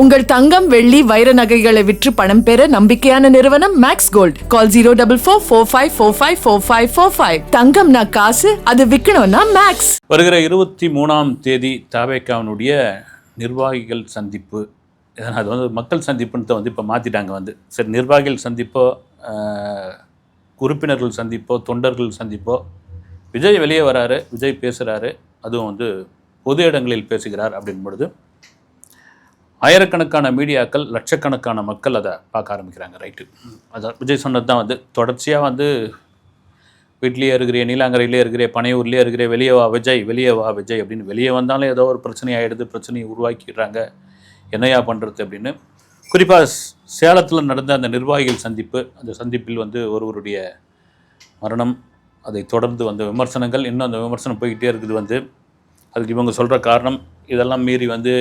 உங்கள் தங்கம் வெள்ளி வைர நகைகளை விற்று பணம் பெற நம்பிக்கையான நிறுவனம் Max Gold call zero double four four five four five four five four five தங்கம்னா காசு அது விற்கணும்னா மேக்ஸ் வருகிற இருபத்தி மூணாம் தேதி தாவேக்காவினுடைய நிர்வாகிகள் சந்திப்பு. அது வந்து மக்கள் சந்திப்புன்னு வந்து இப்போ மாற்றிட்டாங்க வந்து. சரி நிர்வாகிகள் சந்திப்போ உறுப்பினர்கள் சந்திப்போ தொண்டர்கள் சந்திப்போ விஜய் வெளியே வராரு விஜய் பேசுகிறாரு அதுவும் வந்து பொது இடங்களில் பேசுகிறார் அப்படின் பொழுது ஆயிரக்கணக்கான மீடியாக்கள் லட்சக்கணக்கான மக்கள் அதை பார்க்க ஆரம்பிக்கிறாங்க ரைட்டு அதான் விஜய் சொன்னது தான் வந்து. தொடர்ச்சியாக வந்து வீட்லேயே இருக்கிற நீலாங்கரையிலே இருக்கிற பனையூர்லேயே இருக்கிற வெளியே வா விஜய் வெளியே வா விஜய் அப்படின்னு வெளியே வந்தாலும் ஏதோ ஒரு பிரச்சனை ஆகிடுது பிரச்சனையை உருவாக்கிடுறாங்க. என்னையா பண்ணுறது அப்படின்னு. குறிப்பாக சேலத்தில் நடந்த அந்த நிர்வாகிகள் சந்திப்பு அந்த சந்திப்பில் வந்து ஒருவருடைய மரணம் அதை தொடர்ந்து வந்த விமர்சனங்கள் இன்னும் அந்த விமர்சனம் போய்கிட்டே இருக்குது வந்து. அதுக்கு இவங்க சொல்கிற காரணம் இதெல்லாம் மீறி வந்து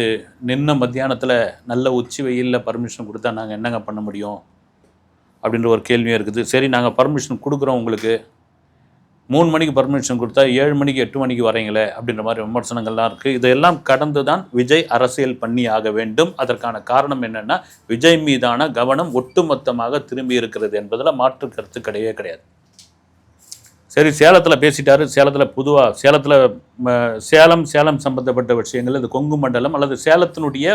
நின்ன மத்தியானத்தில் நல்ல உச்சி வெயிலில் பர்மிஷன் கொடுத்தா நாங்கள் என்னங்க பண்ண முடியும்? அப்படின்ற ஒரு கேள்வியும் இருக்குது. சரி நாங்கள் பர்மிஷன் கொடுக்குறோம் உங்களுக்கு. மூணு மணிக்கு பர்மிஷன் கொடுத்தா ஏழு மணிக்கு எட்டு மணிக்கு வரீங்களே அப்படின்ற மாதிரி விமர்சனங்கள்லாம் இருக்குது இதையெல்லாம் கடந்து தான் விஜய் அரசியல் பண்ணி ஆக வேண்டும். அதற்கான காரணம் என்னென்னா விஜய் மீதான கவனம் ஒட்டுமொத்தமாக திரும்பி இருக்கிறது என்பதில் மாற்று கருத்து கிடையவே கிடையாது. சரி சேலத்தில் பேசிட்டாரு. சேலத்தில் பொதுவாக சேலத்தில் சேலம் சேலம் சம்பந்தப்பட்ட விஷயங்கள் இந்த கொங்கு மண்டலம் அல்லது சேலத்தினுடைய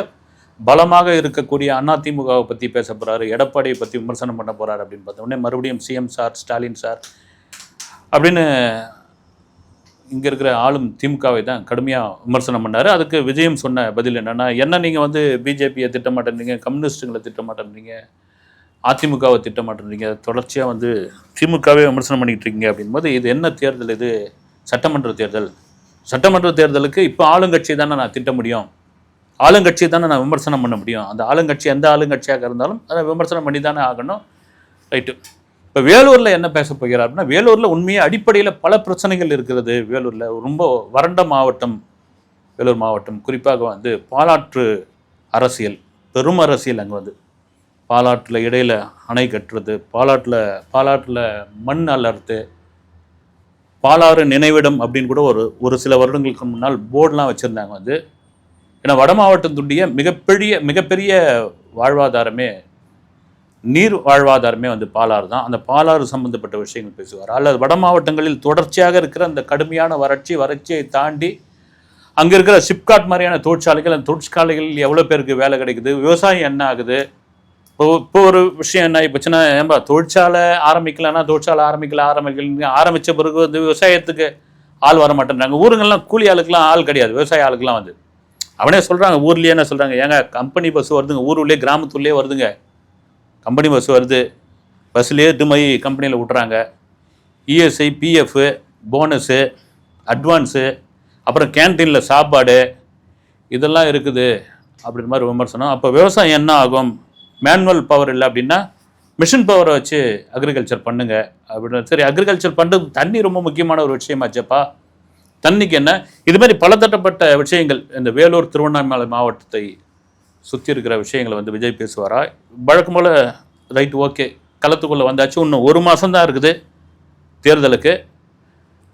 பலமாக இருக்கக்கூடிய அதிமுகவை பற்றி பேச போகிறாரு எடப்பாடியை பற்றி விமர்சனம் பண்ண போகிறாரு அப்படின்னு பார்த்த உடனே மறுபடியும் சிஎம் சார் ஸ்டாலின் சார் அப்படின்னு இங்கே இருக்கிற ஆளும் திமுகவை தான் கடுமையாக விமர்சனம் பண்ணார். அதுக்கு விஜயம் சொன்ன பதில் என்னென்னா என்ன நீங்கள் வந்து பிஜேபியை திட்டமாட்டேன்றீங்க? கம்யூனிஸ்ட்டுங்களை திட்டமாட்டேன்றீங்க? அதிமுகவை திட்ட தொடர்ச்சியாக வந்து திமுகவே விமர்சனம் பண்ணிக்கிட்டு இருக்கீங்க அப்படின்போது இது என்ன தேர்தல் இது? சட்டமன்ற தேர்தல். சட்டமன்ற தேர்தலுக்கு இப்போ ஆளுங்கட்சி தானே நான் திட்ட முடியும். ஆளுங்கட்சி தானே நான் விமர்சனம் பண்ண முடியும். அந்த ஆளுங்கட்சி எந்த ஆளுங்கட்சியாக இருந்தாலும் அதை விமர்சனம் பண்ணி தானே ஆகணும். ரைட்டு இப்போ வேலூரில் என்ன பேச போகிறார் அப்படின்னா வேலூரில் உண்மையை அடிப்படையில் பல பிரச்சனைகள் இருக்கிறது வேலூரில். ரொம்ப வறண்ட மாவட்டம் வேலூர் மாவட்டம். குறிப்பாக வந்து பாலாற்று அரசியல் பெரும் அரசியல் அங்கே வந்து. பாலாற்றில் இடையில் அணை கட்டுறது பாலாற்றில் பாலாற்றில் மண் அலர்த்து பாலாறு நினைவிடம் அப்படின்னு கூட ஒரு ஒரு சில வருடங்களுக்கு முன்னால் போர்டெலாம் வச்சுருந்தாங்க வந்து. ஏன்னா வட மாவட்டத்துடைய மிகப்பெரிய மிகப்பெரிய வாழ்வாதாரமே நீர் வாழ்வாதாரமே வந்து பாலாறு தான். அந்த பாலாறு சம்பந்தப்பட்ட விஷயங்கள் பேசுவார். அல்லது வட மாவட்டங்களில் தொடர்ச்சியாக இருக்கிற அந்த கடுமையான வறட்சி வறட்சியை தாண்டி அங்கே இருக்கிற சிப்காட் மாதிரியான தொழிற்சாலைகள் அந்த தொழிற்சாலைகளில் எவ்வளோ பேருக்கு வேலை கிடைக்குது விவசாயம் என்ன ஆகுது இப்போ இப்போ ஒரு விஷயம் என்ன ஆகிப்போச்சுன்னா ஏன்பா தொழிற்சாலை ஆரம்பிக்கலன்னா தொழிற்சாலை ஆரம்பிக்கல ஆரம்பிக்கல ஆரம்பித்த பிறகு வந்து விவசாயத்துக்கு ஆள் வர மாட்டேன்றாங்க. ஊருங்கள்லாம் கூலி ஆளுக்கெல்லாம் ஆள் கிடையாது விவசாய ஆளுக்கெல்லாம் வந்து. அவனே சொல்கிறாங்க ஊர்லேயே என்ன சொல்கிறாங்க ஏங்க கம்பெனி பஸ் வருதுங்க ஊருலேயே கிராமத்துள்ளே வருதுங்க. கம்பெனி பஸ் வருது பஸ்லேயே துமை கம்பெனியில் விட்றாங்க இஎஸ்ஐ பிஎஃப்பு போனஸு அட்வான்ஸு அப்புறம் கேன்டீனில் சாப்பாடு இதெல்லாம் இருக்குது அப்படின்ற மாதிரி விமர்சனம். அப்போ விவசாயம் என்ன ஆகும்? மேனுவல் பவர் இல்லை அப்படின்னா மிஷின் பவரை வச்சு அக்ரிகல்ச்சர் பண்ணுங்க. அப்படின்னு சரி அக்ரிகல்ச்சர் பண்ணுறது தண்ணி ரொம்ப முக்கியமான ஒரு விஷயமாச்சப்பா தண்ணிக்கு என்ன? இது மாதிரி பலதட்டப்பட்ட விஷயங்கள் இந்த வேலூர் திருவண்ணாமலை மாவட்டத்தை சுற்றி இருக்கிற விஷயங்களை வந்து விஜய் பேசுவாரா? வழக்கம் போல் ரைட் ஓகே. களத்துக்குள்ளே வந்தாச்சு இன்னும் ஒரு மாதம் தான் இருக்குது தேர்தலுக்கு.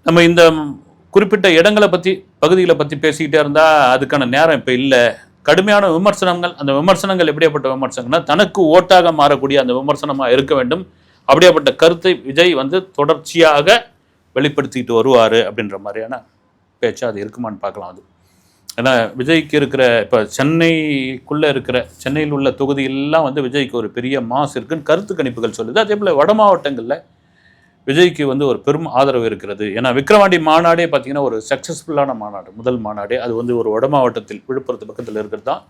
நம்ம இந்த குறிப்பிட்ட இடங்களை பற்றி பகுதிகளை பற்றி பேசிக்கிட்டே இருந்தால் அதுக்கான நேரம் இப்போ இல்லை. கடுமையான விமர்சனங்கள் அந்த விமர்சனங்கள் எப்படியாப்பட்ட விமர்சனங்கள்னா தனக்கு ஓட்டாக மாறக்கூடிய அந்த விமர்சனமாக இருக்க வேண்டும். அப்படியாப்பட்ட கருத்தை விஜய் வந்து தொடர்ச்சியாக வெளிப்படுத்திக்கிட்டு வருவார் அப்படின்ற மாதிரியான பேச்சு அது இருக்குமான்னு பார்க்கலாம் அது. ஏன்னா விஜய்க்கு இருக்கிற இப்போ சென்னைக்குள்ளே இருக்கிற சென்னையில் உள்ள தொகுதியெல்லாம் வந்து விஜய்க்கு ஒரு பெரிய மாஸ் இருக்குன்னு கருத்து கணிப்புகள் சொல்லுது. அதே போல் வட மாவட்டங்களில் விஜய்க்கு வந்து ஒரு பெரும் ஆதரவு இருக்கிறது. ஏன்னா விக்ரவாண்டி மாநாடே பார்த்தீங்கன்னா ஒரு சக்ஸஸ்ஃபுல்லான மாநாடு. முதல் மாநாடு. அது வந்து ஒரு வட மாவட்டத்தில் விழுப்புரத்து பக்கத்தில் இருக்கிறது தான்.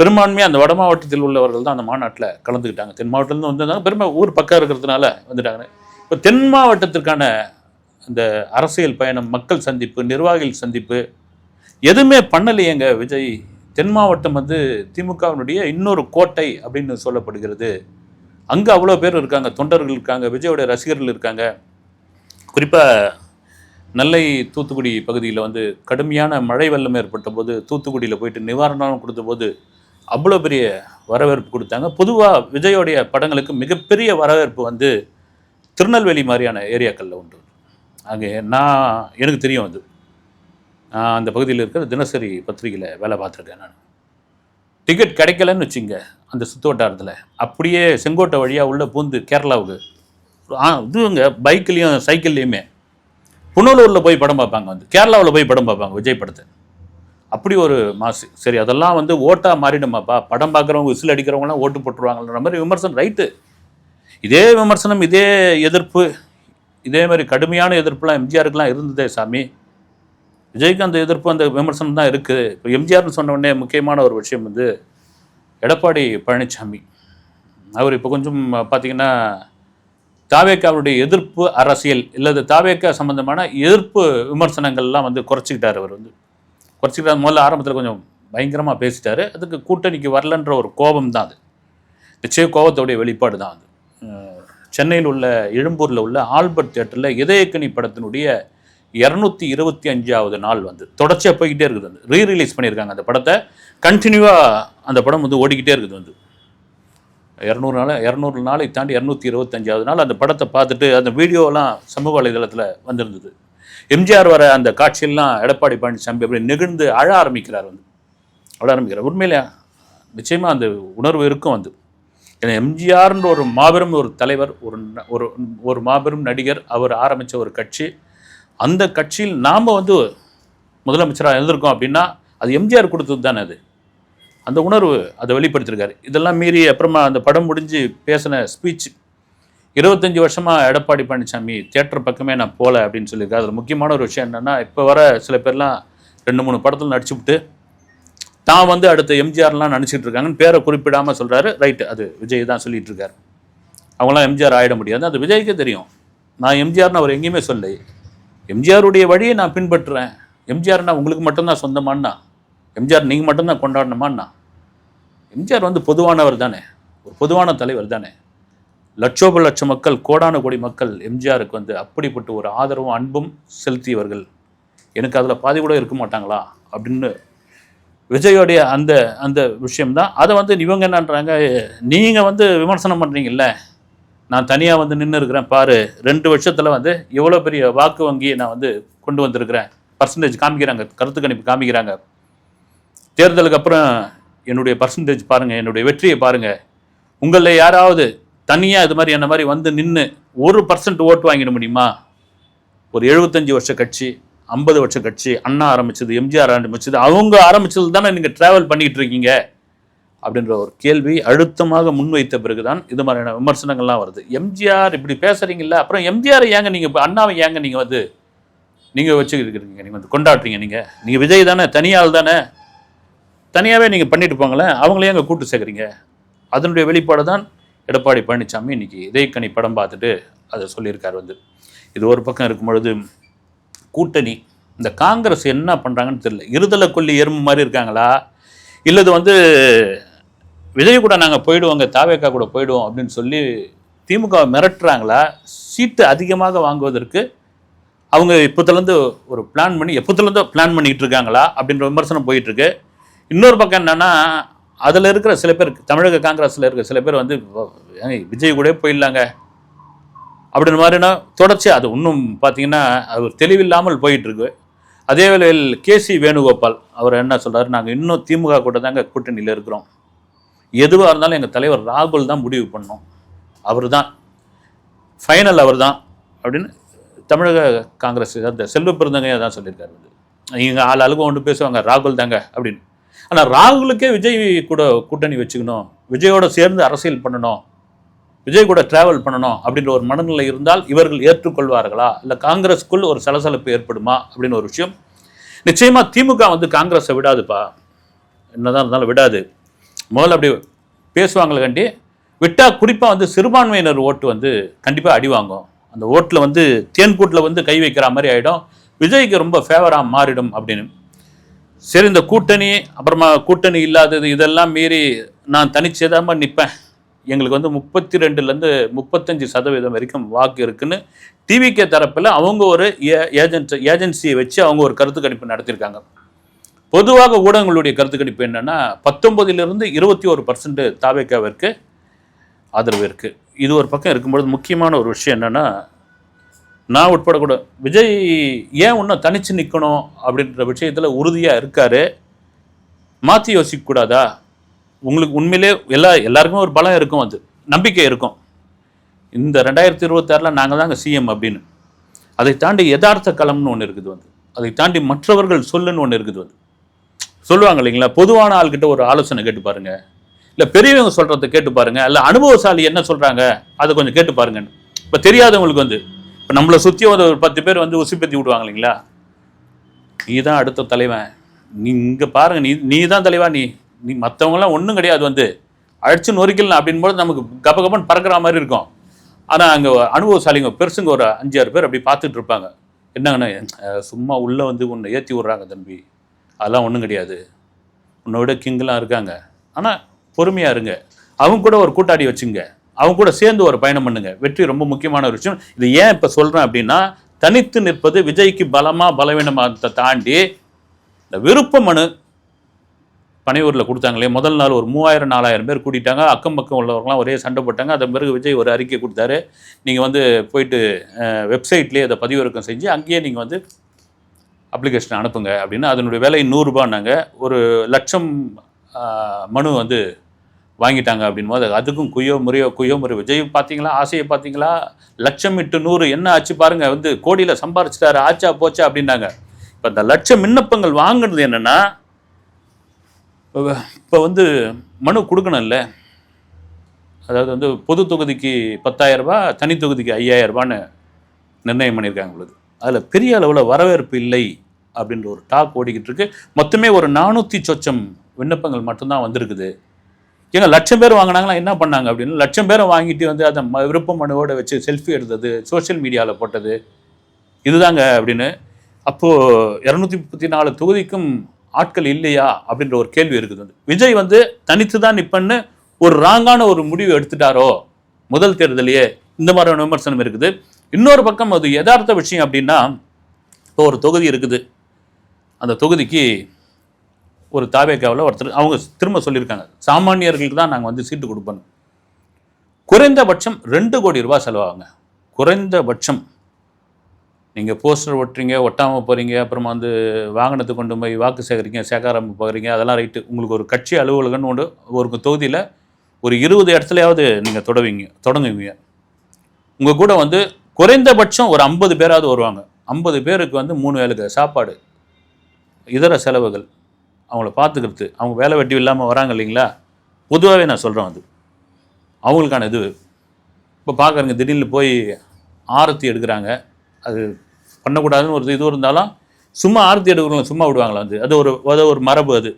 பெரும்பான்மையாக அந்த வட மாவட்டத்தில் உள்ளவர்கள் தான் அந்த மாநாட்டில் கலந்துக்கிட்டாங்க. தென் மாவட்டத்துலேருந்து வந்திருந்தாங்க. பெருமை ஊர் பக்கம் இருக்கிறதுனால வந்துட்டாங்க. இப்போ தென் மாவட்டத்திற்கான அந்த அரசியல் பயணம் மக்கள் சந்திப்பு நிர்வாகிகள் சந்திப்பு எதுவுமே பண்ணலையேங்க விஜய். தென் மாவட்டம் வந்து திமுகவினுடைய இன்னொரு கோட்டை அப்படின்னு சொல்லப்படுகிறது. அங்கே அவ்வளோ பேர் இருக்காங்க. தொண்டர்கள் இருக்காங்க. விஜயோடைய ரசிகர்கள் இருக்காங்க. குறிப்பாக நெல்லை தூத்துக்குடி பகுதியில் வந்து கடுமையான மழை வெள்ளம் ஏற்பட்ட போது தூத்துக்குடியில் போயிட்டு நிவாரணம் கொடுத்தபோது அவ்வளோ பெரிய வரவேற்பு கொடுத்தாங்க. பொதுவாக விஜயோடைய படங்களுக்கு மிகப்பெரிய வரவேற்பு வந்து திருநெல்வேலி மாதிரியான ஏரியாக்களில் உண்டு. அங்கே நான் எனக்கு தெரியும் அது. நான் அந்த பகுதியில் இருக்கிற தினசரி பத்திரிகையில் வேலை பார்த்துருக்கேன் நான். டிக்கெட் கிடைக்கலன்னு வச்சுங்க அந்த சுத்து வட்டாரத்தில் அப்படியே செங்கோட்டை வழியாக உள்ளே பூந்து கேரளாவுக்கு இதுங்க பைக்லேயும் சைக்கிள்லேயுமே. புனலூரில் போய் படம் பார்ப்பாங்க வந்து. கேரளாவில் போய் படம் பார்ப்பாங்க விஜய் படத்தை. அப்படி ஒரு மாசு. சரி அதெல்லாம் வந்து ஓட்டாக மாறிடுமாப்பா. படம் பார்க்குறவங்க விசில் அடிக்கிறவங்களாம் ஓட்டு போட்டுருவாங்கன்ற மாதிரி விமர்சனம் ரைட்டு. இதே விமர்சனம் இதே எதிர்ப்பு இதே மாதிரி கடுமையான எதிர்ப்புலாம் எம்ஜிஆருக்குலாம் இருந்ததே சாமி. விஜய்க்கு அந்த எதிர்ப்பு அந்த விமர்சனம் தான் இருக்குது இப்போ எம்ஜிஆர்னு சொன்ன உடனே முக்கியமான ஒரு விஷயம் வந்து எடப்பாடி பழனிசாமி அவர் இப்போ கொஞ்சம் பார்த்தீங்கன்னா தாவேக்காவுடைய எதிர்ப்பு அரசியல் இல்லது தாவேக்கா சம்பந்தமான எதிர்ப்பு விமர்சனங்கள்லாம் வந்து குறைச்சிக்கிட்டார் அவர் வந்து. குறைச்சிக்கிட்டார் முதல்ல ஆரம்பத்தில் கொஞ்சம் பயங்கரமாக பேசிட்டாரு. அதுக்கு கூட்டணிக்கு வரலன்ற ஒரு கோபம் தான் அது. நிச்சய கோபத்தோடைய வெளிப்பாடு தான் அது சென்னையில் உள்ள எழும்பூரில் உள்ள ஆல்பர்ட் தியேட்டரில் இதயக்கணி படத்தினுடைய இரநூத்தி இருபத்தி அஞ்சாவது நாள் வந்து தொடர்ச்சியாக போய்கிட்டே இருக்குது வந்து. ரீ ரிலீஸ் பண்ணியிருக்காங்க அந்த படத்தை. கண்டினியூவாக அந்த படம் வந்து ஓடிக்கிட்டே இருக்குது வந்து. இரநூறு நாள் இரநூறு நாளை தாண்டி இரநூத்தி இருபத்தஞ்சாவது நாள் அந்த படத்தை பார்த்துட்டு அந்த வீடியோலாம் சமூக வலைதளத்தில் வந்திருந்தது. எம்ஜிஆர் வர அந்த காட்சியெல்லாம் எடப்பாடி பழனிசாமி அப்படி நெகிழ்ந்து அழ ஆரம்பிக்கிறார் வந்து. அழ ஆரம்பிக்கிறார். உண்மையிலே நிச்சயமாக அந்த உணர்வு இருக்கும் வந்து. ஏன்னா எம்ஜிஆர்ன்ற ஒரு மாபெரும் ஒரு தலைவர் ஒரு ஒரு ஒரு மாபெரும் நடிகர் அவர் ஆரம்பித்த ஒரு கட்சி. அந்த கட்சியில் நாம் வந்து முதலமைச்சராக இருந்திருக்கோம் அப்படின்னா அது எம்ஜிஆர் கொடுத்தது தானே அது? அந்த உணர்வு அதை வெளிப்படுத்தியிருக்காரு இதெல்லாம் மீறி அப்புறமா அந்த படம் முடிஞ்சு பேசின ஸ்பீச் இருபத்தஞ்சி வருஷமாக எடப்பாடி பழனிசாமி தேட்டர் பக்கமே நான் போகல அப்படின்னு சொல்லியிருக்காரு. அதில் முக்கியமான ஒரு விஷயம் என்னென்னா இப்போ வர சில பேர்லாம் ரெண்டு மூணு படத்தில் நடிச்சுவிட்டு தான் வந்து அடுத்த எம்ஜிஆர்லாம் நினச்சிட்டு இருக்காங்கன்னு பேரை குறிப்பிடாமல் சொல்கிறாரு ரைட்டு அது விஜய் தான் சொல்லிட்டு இருக்காரு அவங்களாம் எம்ஜிஆர் ஆகிட முடியாது. அது விஜய்க்கே தெரியும். நான் எம்ஜிஆர்னு அவர் எங்கேயுமே சொல்லலை. எம்ஜிஆருடைய வழியை நான் பின்பற்றுறேன். எம்ஜிஆர்னா உங்களுக்கு மட்டும்தான் சொந்தமானா எம்ஜிஆர் நீங்கள் மட்டும்தான் கொண்டாடணுமான்னா எம்ஜிஆர் வந்து பொதுவானவர் தானே. ஒரு பொதுவான தலைவர் தானே. லட்சோப லட்ச மக்கள் கோடான கோடி மக்கள் எம்ஜிஆருக்கு வந்து அப்படிப்பட்ட ஒரு ஆதரவும் அன்பும் செலுத்தியவர்கள். எனக்கு அதில் பாதி கூட இருக்க மாட்டாங்களா? அப்படின்னு விஜயோடைய அந்த அந்த விஷயம்தான். அதை வந்து இவங்க என்னன்றாங்க நீங்கள் வந்து விமர்சனம் பண்ணுறீங்கல்ல நான் தனியாக வந்து நின்று இருக்கிறேன் பாரு. ரெண்டு வருஷத்தில் வந்து எவ்வளோ பெரிய வாக்கு வங்கியை நான் வந்து கொண்டு வந்திருக்கிறேன். பர்சன்டேஜ் காமிக்கிறாங்க கருத்து கணிப்பு காமிக்கிறாங்க. தேர்தலுக்கு அப்புறம் என்னுடைய பர்சன்டேஜ் பாருங்கள் என்னுடைய வெற்றியை பாருங்கள் உங்களில் யாராவது தனியாக இது மாதிரி என்ன மாதிரி வந்து நின்று ஒரு பர்சன்ட் ஓட்டு வாங்கிட முடியுமா? ஒரு எழுபத்தஞ்சி வருஷ கட்சி ஐம்பது வருஷ கட்சி அண்ணா ஆரம்பிச்சது எம்ஜிஆர் ஆரம்பிச்சது அவங்க ஆரம்பிச்சது தானே நீங்கள் ட்ராவல் பண்ணிக்கிட்டு இருக்கீங்க? அப்படின்ற ஒரு கேள்வி அழுத்தமாக முன்வைத்த பிறகு தான் இது மாதிரியான விமர்சனங்கள்லாம் வருது. எம்ஜிஆர் இப்படி பேசுகிறீங்கள அப்புறம் எம்ஜிஆர் ஏங்க நீங்கள் இப்போ அண்ணாவை ஏங்க நீங்கள் வந்து நீங்கள் வச்சுக்கிட்டு நீங்கள் வந்து கொண்டாடுறீங்க நீங்கள் நீங்கள் விஜய் தானே தனியால் தானே. தனியாகவே நீங்கள் பண்ணிட்டு போங்களேன். அவங்களே அங்கே கூட்டு சேர்க்குறீங்க. அதனுடைய வெளிப்பாடு தான் எடப்பாடி பழனிசாமி இன்றைக்கி இதயக்கணி படம் பார்த்துட்டு அதை சொல்லியிருக்காரு வந்து. இது ஒரு பக்கம் இருக்கும் பொழுது கூட்டணி இந்த காங்கிரஸ் என்ன பண்ணுறாங்கன்னு தெரியல. இருதலை கொல்லி எறும்பு மாதிரி இருக்காங்களா? இல்லது வந்து விஜய் கூட நாங்கள் போயிடுவோங்க தாவேக்கா கூட போயிடுவோம் அப்படின்னு சொல்லி திமுக மிரட்டுறாங்களா? சீட்டு அதிகமாக வாங்குவதற்கு அவங்க இப்போத்துலேருந்து ஒரு பிளான் பண்ணி எப்போத்துலேருந்தோ பிளான் பண்ணிக்கிட்டு இருக்காங்களா? அப்படின்ற விமர்சனம் போயிட்டுருக்கு இன்னொரு பக்கம் என்னென்னா அதில் இருக்கிற சில பேர் தமிழக காங்கிரஸில் இருக்கிற சில பேர் வந்து விஜய் கூட போயிடலாங்க. அப்படின்ற மாதிரினா தொடர்ச்சி அது இன்னும் பார்த்தீங்கன்னா அது தெளிவில்லாமல் போயிட்டுருக்கு. அதே வேளையில் கேசி வேணுகோபால் அவர் என்ன சொல்கிறார் நாங்கள் இன்னும் திமுக கூட தாங்க கூட்டணியில் இருக்கிறோம். எதுவாக இருந்தாலும் எங்கள் தலைவர் ராகுல் தான் முடிவு பண்ணோம். அவர் தான் ஃபைனல் அவர் தான் அப்படின்னு தமிழக காங்கிரஸ் அந்த செல்வ பெருந்தகையா தான் சொல்லியிருக்காரு. இங்கே ஆள் ஆளுக்கும் ஒன்று பேசுவாங்க ராகுல் தாங்க. அப்படின்னு. ஆனால் ராகுலுக்கே விஜய் கூட கூட்டணி வச்சுக்கணும். விஜயோட சேர்ந்து அரசியல் பண்ணணும். விஜய் கூட டிராவல் பண்ணணும் அப்படின்ற ஒரு மனநிலை இருந்தால் இவர்கள் ஏற்றுக்கொள்வார்களா? இல்லை காங்கிரஸுக்குள் ஒரு சலசலப்பு ஏற்படுமா? அப்படின்னு ஒரு விஷயம். நிச்சயமாக திமுக வந்து காங்கிரஸை விடாதுப்பா. என்னதான் இருந்தாலும் விடாது. முதல்ல அப்படி பேசுவாங்களே கண்டி விட்டால் குறிப்பாக வந்து சிறுபான்மையினர் ஓட்டு வந்து கண்டிப்பாக அடி வாங்கும். அந்த ஓட்டில் வந்து தேன்கூட்டில் வந்து கை வைக்கிற மாதிரி ஆகிடும் விஜய்க்கு ரொம்ப ஃபேவராக மாறிடும் அப்படின்னு. சரி இந்த கூட்டணி அப்புறமா கூட்டணி இல்லாதது இதெல்லாம் மீறி நான் தனிச்சேதாம நிற்பேன் எங்களுக்கு வந்து முப்பத்தி ரெண்டுலேருந்து முப்பத்தஞ்சு சதவீதம் வரைக்கும் வாக்கு இருக்குன்னு டிவிகே தரப்பில் அவங்க ஒரு ஏஜென்ட் ஏஜென்சியை வச்சு அவங்க ஒரு கருத்து கணிப்பு நடத்தியிருக்காங்க பொதுவாக ஊடகங்களுடைய கருத்து கணிப்பு என்னென்னா பத்தொம்பதுலேருந்து இருபத்தி ஒரு பர்சன்ட் தாவேக்காவிற்கு ஆதரவு இருக்குது இது ஒரு பக்கம் இருக்கும்பொழுது முக்கியமான ஒரு விஷயம் என்னென்னா நான் உட்பட கூட விஜய் ஏன் இன்னும் தனிச்சு நிற்கணும் அப்படின்ற விஷயத்தில் உறுதியாக இருக்காரு? மாற்றி யோசிக்கக்கூடாதா? உங்களுக்கு உண்மையிலே எல்லா எல்லாருக்குமே ஒரு பலம் இருக்கும் அது. நம்பிக்கை இருக்கும். இந்த ரெண்டாயிரத்தி இருபத்தாறில் நாங்கள் தாங்க சிஎம் அப்படின்னு. அதை தாண்டி யதார்த்த களம்னு ஒன்று இருக்குது வந்து. அதை தாண்டி மற்றவர்கள் சொல்லுன்னு ஒன்று இருக்குது வந்து. சொல்லுவாங்க இல்லைங்களா? பொதுவான ஆள்கிட்ட ஒரு ஆலோசனை கேட்டு பாருங்கள் இல்லை பெரியவங்க சொல்கிறத கேட்டு பாருங்கள் இல்லை அனுபவசாலி என்ன சொல்கிறாங்க அதை கொஞ்சம் கேட்டு பாருங்கன்னு. இப்போ தெரியாதவங்களுக்கு வந்து இப்போ நம்மளை சுற்றி ஒரு ஒரு பத்து பேர் வந்து உசிப்பத்தி விடுவாங்க இல்லைங்களா? நீ தான் அடுத்த தலைவன். நீ இங்கே பாருங்கள் நீ நீ தான் தலைவா நீ நீ மற்றவங்களாம் ஒன்றும் கிடையாது வந்து. அழைச்சு நொறுக்கலாம் அப்படின்போது நமக்கு கப கபன் பறக்கிற மாதிரி இருக்கும். ஆனால் அங்கே அனுபவசாலிங்க பெருசுங்க ஒரு அஞ்சாறு பேர் அப்படி பார்த்துட்டு இருப்பாங்க. என்னங்கண்ணா சும்மா உள்ளே வந்து உன்னை ஏற்றி விட்றாங்க தம்பி. அதெல்லாம் ஒன்றும் கிடையாது. உன்னை விட கிங்கெலாம் இருக்காங்க. ஆனால் பொறுமையாக இருங்க. அவங்க கூட ஒரு கூட்டாடி வச்சுங்க. அவங்க கூட சேர்ந்து ஒரு பயணம் பண்ணுங்க. வெற்றி ரொம்ப முக்கியமான ஒரு விஷயம். இது ஏன் இப்போ சொல்கிறேன் அப்படின்னா தனித்து நிற்பது விஜய்க்கு பலமாக பலவீனமாக தாண்டி இந்த விருப்ப மனு பனையூரில் கொடுத்தாங்களே. முதல் நாள் ஒரு மூவாயிரம் நாலாயிரம் பேர் கூட்டிட்டாங்க. அக்கம் பக்கம் உள்ளவர்கள்லாம் ஒரே சண்டை போட்டாங்க. அதன் பிறகு விஜய் ஒரு அறிக்கை கொடுத்தாரு. நீங்கள் வந்து போயிட்டு வெப்சைட்லேயே அதை பதிவிறக்கம் செஞ்சு அங்கேயே நீங்கள் வந்து அப்ளிகேஷன் அனுப்புங்க அப்படின்னு. அதனுடைய விலை நூறுரூபான்னாங்க ஒரு லட்சம் மனு வந்து வாங்கிட்டாங்க அப்படின் போது அதுக்கும் குயோ முறையோ குயோ முறை விஜய் பார்த்தீங்களா? ஆசையை பார்த்தீங்களா? லட்சம் இட்டு நூறு என்ன ஆச்சு பாருங்க. வந்து கோடியில் சம்பாரிச்சிட்டாரு. ஆச்சா போச்சா அப்படின்னாங்க. இப்போ இந்த லட்சம் விண்ணப்பங்கள் வாங்குனது என்னென்னா இப்போ வந்து மனு கொடுக்கணும்ல. அதாவது வந்து பொது தொகுதிக்கு பத்தாயிரரூபா தனி தொகுதிக்கு ஐயாயிரரூபான்னு நிர்ணயம் பண்ணியிருக்காங்க உங்களுக்கு அதில் பெரிய அளவில் வரவேற்பு இல்லை அப்படின்ற ஒரு டாக் ஓடிக்கிட்டு இருக்கு. மொத்தமே ஒரு நானூற்றி சொச்சம் விண்ணப்பங்கள் மட்டும்தான் வந்திருக்குது. ஏங்க லட்சம் பேர் வாங்கினாங்களா என்ன பண்ணாங்க அப்படின்னு? லட்சம் பேரை வாங்கிட்டு வந்து அதை விருப்ப மனுவோட வச்சு செல்ஃபி எடுத்தது சோஷியல் மீடியாவில் போட்டது. இதுதாங்க அப்படின்னு. அப்போது இரநூத்தி முப்பத்தி நாலு தொகுதிக்கும் ஆட்கள் இல்லையா அப்படின்ற ஒரு கேள்வி இருக்குது வந்து. விஜய் வந்து தனித்து தான் நிற்பன்னு ஒரு ராங்கான ஒரு முடிவு எடுத்துட்டாரோ? முதல் தேர்தலையே இந்த மாதிரியான விமர்சனம் இருக்குது. இன்னொரு பக்கம் அது யதார்த்த விஷயம் அப்படின்னா இப்போ ஒரு தொகுதி இருக்குது. அந்த தொகுதிக்கு ஒரு தாவேக்காவில் ஒருத்தர் அவங்க திரும்ப சொல்லியிருக்காங்க. சாமானியர்களுக்கு தான் நாங்கள் வந்து சீட்டு கொடுப்போம். குறைந்தபட்சம் ரெண்டு கோடி ரூபாய் செலவாகுங்க. குறைந்தபட்சம். நீங்கள் போஸ்டர் ஒட்டுறீங்க ஒட்டாமல் போகிறீங்க அப்புறமா வந்து வாகனத்தை கொண்டு போய் வாக்கு சேகரிங்க சேகாரம் போகிறீங்க அதெல்லாம் ரைட்டு. உங்களுக்கு ஒரு கட்சி அலுவலகம்னு ஒன்று ஒரு தொகுதியில் ஒரு இருபது இடத்துலையாவது நீங்கள் தொடவீங்க தொடங்குவீங்க. உங்கள் கூட வந்து குறைந்தபட்சம் ஒரு ஐம்பது பேராவது வருவாங்க. ஐம்பது பேருக்கு வந்து மூணு வேலைக்கு சாப்பாடு இதர செலவுகள். அவங்கள பார்த்துக்கிறது அவங்க வேலை வெட்டி இல்லாமல் வராங்க இல்லைங்களா? பொதுவாகவே நான் சொல்கிறேன் அது. அவங்களுக்கான இது. இப்போ பார்க்குறங்க திடீர்னு போய் ஆரத்தி எடுக்கிறாங்க. அது பண்ணக்கூடாதுன்னு ஒரு இது இருந்தாலும் சும்மா ஆரத்தி எடுக்கிறவங்க சும்மா விடுவாங்களா வந்து? அது ஒரு அது ஒரு மரபு அது.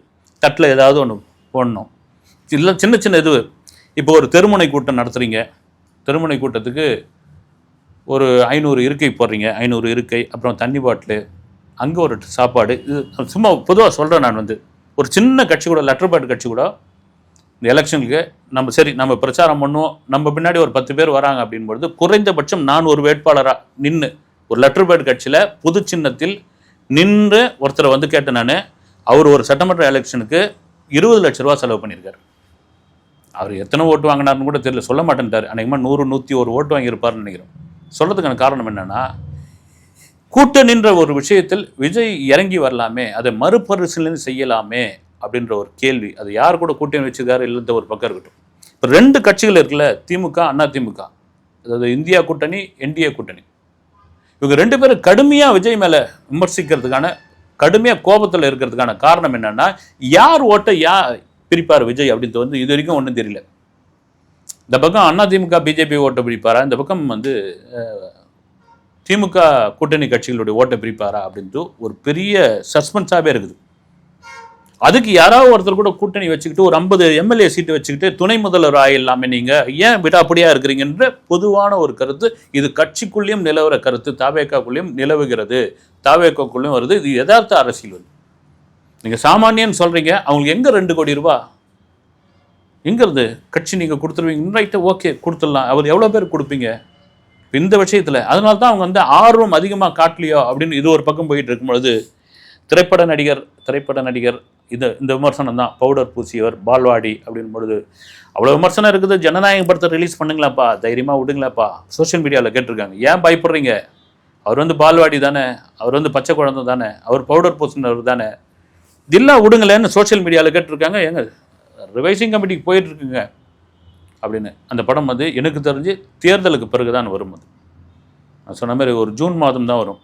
தட்டில் ஏதாவது ஒன்று போடணும். இல்லை சின்ன சின்ன இது. இப்போ ஒரு தெருமுனை கூட்டம் நடத்துகிறீங்க தெருமுனை கூட்டத்துக்கு ஒரு ஐநூறு இருக்கை போடுறீங்க. ஐநூறு இருக்கை அப்புறம் தண்ணி பாட்டிலு அங்கே ஒரு சாப்பாடு. இது சும்மா பொதுவாக சொல்கிறேன் நான் வந்து. ஒரு சின்ன கட்சி கூட லெட்டர் பேட் கட்சி கூட இந்த எலெக்ஷனுக்கு நம்ம சரி நம்ம பிரச்சாரம் பண்ணுவோம். நம்ம பின்னாடி ஒரு பத்து பேர் வராங்க அப்படின்பொழுது குறைந்தபட்சம் நான் ஒரு வேட்பாளராக நின்று ஒரு லெட்டர் பேட் கட்சியில் புது சின்னத்தில் நின்று ஒருத்தரை வந்து கேட்டேன் நான். அவர் ஒரு சட்டமன்ற எலெக்ஷனுக்கு இருபது லட்ச ரூபா செலவு பண்ணியிருக்காரு. அவர் எத்தனை ஓட்டு வாங்கினார்னு கூட தெரியல. சொல்ல மாட்டேன்ட்டார். அநேகமாக நூறு நூற்றி ஒரு ஓட்டு வாங்கியிருப்பார்னு நினைக்கிறேன். சொல்கிறதுக்கான காரணம் என்னென்னா கூட்டணின்ற ஒரு விஷயத்தில் விஜய் இறங்கி வரலாமே அதை மறுபரிசீலனை செய்யலாமே அப்படின்ற ஒரு கேள்வி. அது யார் கூட கூட்டணி வச்சிருக்காரு இல்லைன்ற ஒரு பக்கம் இருக்கட்டும். இப்போ ரெண்டு கட்சிகள் இருக்குல்ல திமுக அண்ணா திமுக. அதாவது இந்தியா கூட்டணி என்டிஏ கூட்டணி. இவங்க ரெண்டு பேரும் கடுமையாக விஜய் மேலே விமர்சிக்கிறதுக்கான கடுமையாக கோபத்தில் இருக்கிறதுக்கான காரணம் என்னன்னா யார் ஓட்டை யா பிரிப்பார் விஜய் அப்படின்றது வந்து இது வரைக்கும் ஒன்றும் தெரியல. இந்த பக்கம் அண்ணா திமுக பிஜேபி ஓட்டை பிடிப்பாரா இந்த பக்கம் வந்து திமுக கூட்டணி கட்சிகளுடைய ஓட்டை பிரிப்பாரா அப்படின்ட்டு ஒரு பெரிய சஸ்பென்ஸாகவே இருக்குது. அதுக்கு யாராவது ஒருத்தர் கூட கூட்டணி வச்சுக்கிட்டு ஒரு ஐம்பது எம்எல்ஏ சீட்டு வச்சுக்கிட்டு துணை முதல்வர் ஆயிடலாமே நீங்கள் ஏன் விடாப்படியாக இருக்கிறீங்கன்ற பொதுவான ஒரு கருத்து. இது கட்சிக்குள்ளேயும் நிலவுற கருத்து தாவேக்காக்குள்ளேயும் நிலவுகிறது. தாவேக்காக்குள்ளேயும் வருது. இது யதார்த்த அரசியல் வந்து. நீங்கள் சாமானியன்னு சொல்கிறீங்க அவங்களுக்கு எங்கே ரெண்டு கோடி ரூபா? எங்கிறது கட்சி நீங்கள் கொடுத்துருவீங்க. ரைட்டு ஓகே கொடுத்துடலாம். அவர் எவ்வளோ பேர் கொடுப்பீங்க? இந்த விஷயத்தில் அதனால தான் அவங்க வந்து ஆர்வம் அதிகமாக காட்டலையோ அப்படின்னு இது ஒரு பக்கம் போயிட்டு இருக்கும்பொழுது திரைப்பட நடிகர் திரைப்பட நடிகர் இது இந்த விமர்சனம் தான். பவுடர் பூசியவர் பால்வாடி அப்படின் பொழுது அவ்வளோ விமர்சனம் இருக்குது. ஜனநாயக படத்தை ரிலீஸ் பண்ணுங்களாப்பா? தைரியமாக விடுங்களாப்பா? சோஷியல் மீடியாவில் கேட்டிருக்காங்க. ஏன் பயப்படுறீங்க? அவர் வந்து பால்வாடி தானே? அவர் வந்து பச்சை குழந்தை தானே? அவர் பவுடர் பூசினவர் தானே? இதெல்லாம் விடுங்களேன்னு சோஷியல் மீடியாவில் கேட்டிருக்காங்க. எங்க ரிவைசிங் கமிட்டிக்கு போயிட்டுருக்குங்க அப்படின்னு. அந்த படம் வந்து எனக்கு தெரிஞ்சு தேர்தலுக்கு பிறகு தான் வரும் அது. நான் சொன்ன மாதிரி ஒரு ஜூன் மாதம் தான் வரும்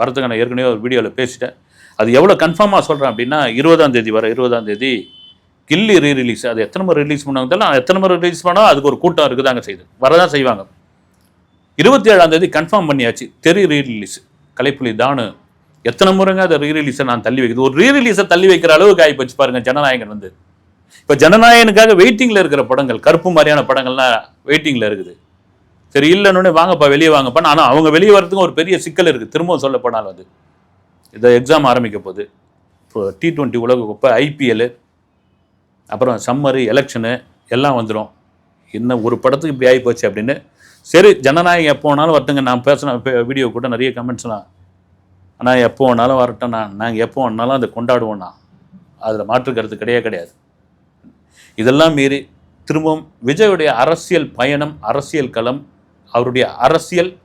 வரதுக்கு நான் ஏற்கனவே ஒரு வீடியோவில் பேசிட்டேன். அது எவ்வளோ கன்ஃபார்மாக சொல்கிறேன் அப்படின்னா இருபதாம் தேதி வர இருபதாம் தேதி கில்லி ரீ ரிலீஸ் அது எத்தனை முறை ரிலீஸ் பண்ணாங்க தெரியல. எத்தனை முறை ரிலீஸ் பண்ணால் அதுக்கு ஒரு கூட்டம் இருக்குதாங்க செய்யுது. வரதான் செய்வாங்க. இருபத்தி ஏழாம் தேதி கன்ஃபார்ம் பண்ணியாச்சு. தெரி ரீ ரிலீஸ் கலைப்புலி தானு. எத்தனை முறைங்க அதை ரீ ரிலீஸை நான் தள்ளி வைக்கிறது? ஒரு ரீ ரிலீஸை தள்ளி வைக்கிற அளவுக்கு ஆகி போச்சு பாருங்க ஜனநாயகன் வந்து. இப்போ ஜனநாயகனுக்காக வெயிட்டிங்கில் இருக்கிற படங்கள் கருப்பு மாதிரியான படங்கள்லாம் வெயிட்டிங்கில் இருக்குது. சரி இல்லைன்னு வாங்கப்பா வெளியே வாங்கப்பா ஆனால் அவங்க வெளியே வரதுக்கும் ஒரு பெரிய சிக்கல் இருக்குது திரும்பவும் சொல்லப்படாது அது. இந்த எக்ஸாம் ஆரம்பிக்க போகுது. இப்போ டி டுவெண்ட்டி உலகக்கோப்பை ஐபிஎல் அப்புறம் சம்மரு எலெக்ஷனு எல்லாம் வந்துடும் இன்னும் ஒரு படத்துக்கு இப்படி ஆகி போச்சு அப்படின்னு. சரி ஜனநாயகம் எப்போ வேணாலும் வரட்டுங்க. நான் பேசின வீடியோ கூட நிறைய கமெண்ட்ஸ்லாம் ஆனால் எப்போ வேணாலும் வரட்டேண்ணா நாங்கள் எப்போ வேணாலும் அதை கொண்டாடுவோண்ணா அதில் மாற்று கருத்து கிடையாது கிடையாது. இதெல்லாம் மீறி திரும்பவும் விஜயுடைய அரசியல் பயணம் அரசியல் களம் அவருடைய அரசியல்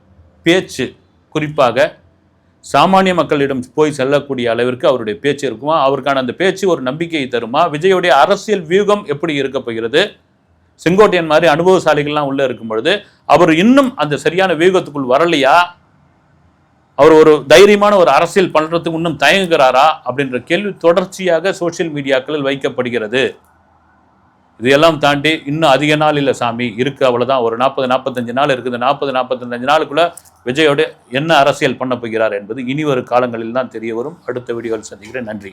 பேச்சு குறிப்பாக சாமானிய மக்களிடம் போய் செல்லக்கூடிய அளவிற்கு அவருடைய பேச்சு இருக்குமா? அவருக்கான அந்த பேச்சு ஒரு நம்பிக்கையை தருமா? விஜயுடைய அரசியல் வியூகம் எப்படி இருக்க போகிறது? செங்கோட்டையன் மாதிரி அனுபவசாலிகள்லாம் உள்ளே இருக்கும் பொழுது அவர் இன்னும் அந்த சரியான வியூகத்துக்குள் வரலையா? அவர் ஒரு தைரியமான ஒரு அரசியல் பண்ணுறதுக்கு இன்னும் தயங்குகிறாரா? அப்படின்ற கேள்வி தொடர்ச்சியாக சோஷியல் மீடியாக்களில் வைக்கப்படுகிறது. இதையெல்லாம் தாண்டி இன்னும் அதிக நாள் இல்லை சாமி. இருக்குது அவ்வளோதான் ஒரு நாற்பது நாற்பத்தஞ்சு நாள் இருக்குது. நாற்பது நாற்பத்தஞ்சு நாளுக்குள்ள விஜயோடு என்ன அரசியல் பண்ண போகிறார் என்பது இனி ஒரு காலங்களில் தான் தெரிய வரும். அடுத்த வீடியோவில் சந்திக்கிறேன். நன்றி.